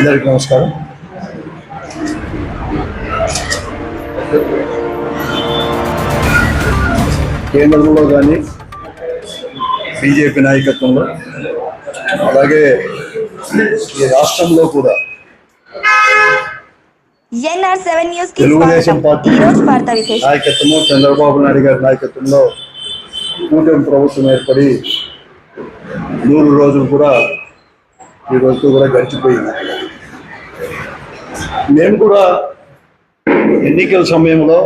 అందరికీ నమస్కారం. కేంద్రంలో కానీ బీజేపీ నాయకత్వంలో అలాగే ఈ రాష్ట్రంలో కూడా తెలుగుదేశం పార్టీ రోజు నాయకత్వము చంద్రబాబు నాయుడు గారి నాయకత్వంలో కూటమి ప్రభుత్వం ఏర్పడి నూరు రోజులు కూడా ఈ రోజుతో కూడా గడిచిపోయింది. మేము కూడా ఎన్నికల సమయంలో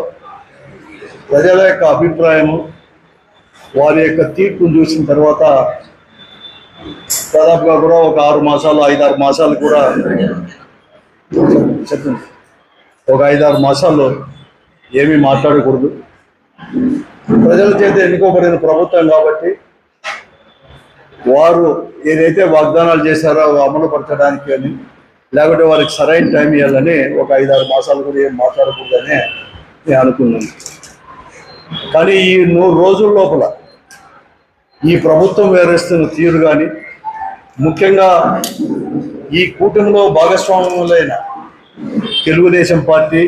ప్రజల యొక్క అభిప్రాయము వారి యొక్క తీర్పును చూసిన తర్వాత దాదాపుగా కూడా ఒక ఆరు మాసాలు ఐదారు మాసాలు కూడా చెప్పండి. ఒక ఐదారు మాసాల్లో ఏమీ మాట్లాడకూడదు. ప్రజల చేత ఎన్నుకోబడిన ప్రభుత్వం కాబట్టి వారు ఏదైతే వాగ్దానాలు చేశారో అమలు పరచడానికి అని లేకుంటే వారికి సరైన టైం ఇవ్వాలని ఒక ఐదారు మాసాలు కూడా ఏం మాట్లాడకూడదని నేను అనుకున్నాను. కానీ ఈ నూరు రోజుల లోపల ఈ ప్రభుత్వం వేరేస్తున్న తీరు కానీ ముఖ్యంగా ఈ కూటమిలో భాగస్వాములైన తెలుగుదేశం పార్టీ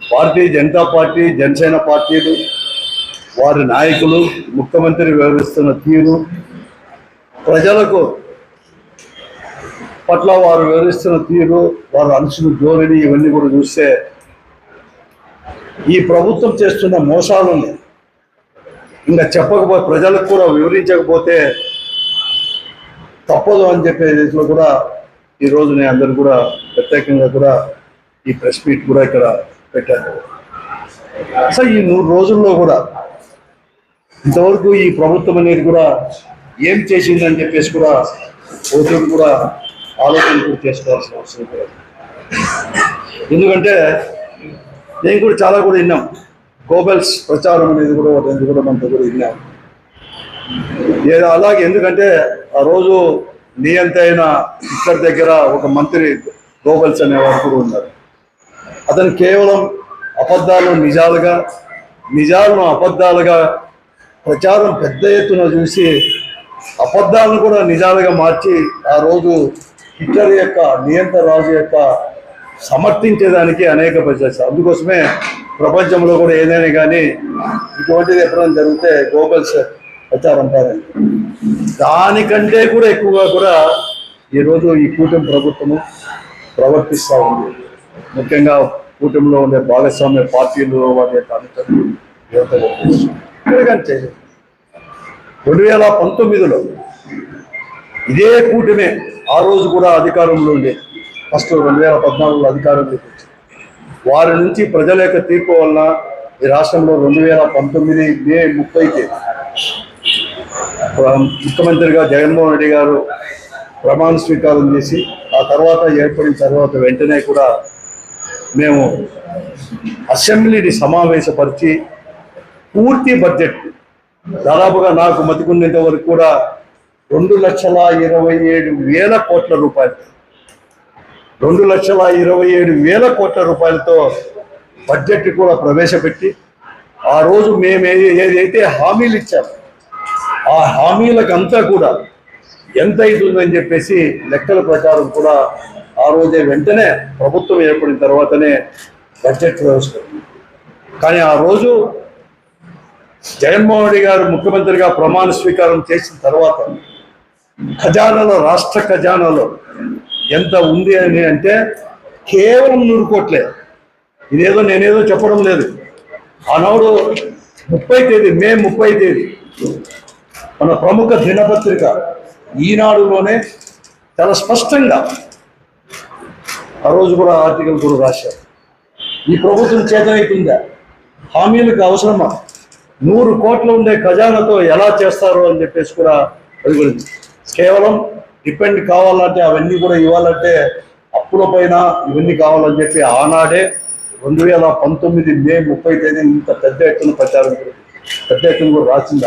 భారతీయ జనతా పార్టీ జనసేన పార్టీలు వారి నాయకులు ముఖ్యమంత్రి వివరిస్తున్న తీరు ప్రజలకు పట్ల వారు వివరిస్తున్న తీరు వారు అనుసులు ధోరణి ఇవన్నీ కూడా చూస్తే ఈ ప్రభుత్వం చేస్తున్న మోసాలని ఇంకా చెప్పకపోతే ప్రజలకు కూడా వివరించకపోతే తప్పదు అని చెప్పే రీతిలో కూడా ఈరోజు నేను అందరు కూడా ప్రత్యేకంగా కూడా ఈ ప్రెస్ మీట్ కూడా ఇక్కడ పెట్టాను. అసలు ఈ నూరు రోజుల్లో కూడా ఇంతవరకు ఈ ప్రభుత్వం అనేది కూడా ఏం చేసిందని చెప్పేసి కూడా ఓటు కూడా ఆలోచన కూడా చేసుకోవాల్సిన అవసరం కూడా ఎందుకంటే నేను కూడా చాలా కూడా విన్నాం. గోబెల్స్ ప్రచారం అనేది కూడా ఒకటి కూడా మనతో కూడా విన్నాం. ఏదో అలాగే ఎందుకంటే ఆ రోజు నియంత అయిన ఇక్కడ దగ్గర ఒక మంత్రి గోబెల్స్ అనేవారు కూడా ఉన్నారు. అతను కేవలం అబద్ధాలు నిజాలుగా నిజాలను అబద్ధాలుగా ప్రచారం పెద్ద ఎత్తున చూసి అబద్ధాలను కూడా నిజాలుగా మార్చి ఆ రోజు హిట్లర్ యొక్క నియంత రాజు యొక్క సమర్థించేదానికి అనేక ప్రచారం అందుకోసమే ప్రపంచంలో కూడా ఏదైనా కానీ ఇటువంటిది ఎప్పుడైనా జరిగితే గోబల్స్ ప్రచారం అంటారండి దానికంటే కూడా ఎక్కువగా కూడా ఈరోజు ఈ కూటమి ప్రభుత్వము ప్రవర్తిస్తూ ఉంది. ముఖ్యంగా కూటమిలో ఉండే భాగస్వామ్య పార్టీలు వారి యొక్క అనుచరులు ఎందుకంటే రెండు వేల పంతొమ్మిదిలో ఇదే కూటమే ఆ రోజు కూడా అధికారంలో ఉండే. ఫస్ట్ రెండు వేల పద్నాలుగులో అధికారంలోకి వచ్చింది వారి నుంచి ప్రజల యొక్క తీర్పు వలన ఈ రాష్ట్రంలో రెండు వేల పంతొమ్మిది మే ముప్పైకి ముఖ్యమంత్రిగా జగన్మోహన్ రెడ్డి గారు ప్రమాణ స్వీకారం చేసి ఆ తర్వాత ఏర్పడిన తర్వాత వెంటనే కూడా మేము అసెంబ్లీని సమావేశపరిచి పూర్తి బడ్జెట్ దాదాపుగా నాకు మతికున్నంత వరకు కూడా రెండు లక్షల ఇరవై ఏడు వేల కోట్ల రూపాయలు రెండు లక్షల ఇరవై ఏడు వేల కోట్ల రూపాయలతో బడ్జెట్ కూడా ప్రవేశపెట్టి ఆ రోజు మేము ఏదైతే హామీలు ఇచ్చాము ఆ హామీలకంతా కూడా ఎంత అవుతుందని చెప్పేసి లెక్కల ప్రకారం కూడా ఆ రోజే వెంటనే ప్రభుత్వం ఏర్పడిన తర్వాతనే బడ్జెట్ వ్యవస్థ. కానీ ఆ రోజు జగన్మోహన్ రెడ్డి గారు ముఖ్యమంత్రిగా ప్రమాణ స్వీకారం చేసిన తర్వాత ఖజానాలో రాష్ట్ర ఖజానాలో ఎంత ఉంది అని అంటే కేవలం నూరు కోట్లే. ఇదేదో నేనేదో చెప్పడం లేదు. ఆనాడు ముప్పై తేదీ మే ముప్పై తేదీ మన ప్రముఖ దినపత్రిక ఈనాడులోనే చాలా స్పష్టంగా ఆ రోజు కూడా ఆర్టికల్ కూడా రాశారు. ఈ ప్రభుత్వం చేతనైతుందా? హామీలకు అవసరమా? నూరు కోట్లు ఉండే ఖజానాతో ఎలా చేస్తారు అని చెప్పేసి కూడా అడుగుతుంది కేవలం డిపెండ్ కావాలంటే అవన్నీ కూడా ఇవ్వాలంటే అప్పుల పైన ఇవన్నీ కావాలని చెప్పి ఆనాడే రెండు వేల పంతొమ్మిది మే ముప్పై తేదీ ఇంత పెద్ద ఎత్తున ప్రచారం కూడా పెద్ద ఎత్తున కూడా రాసింది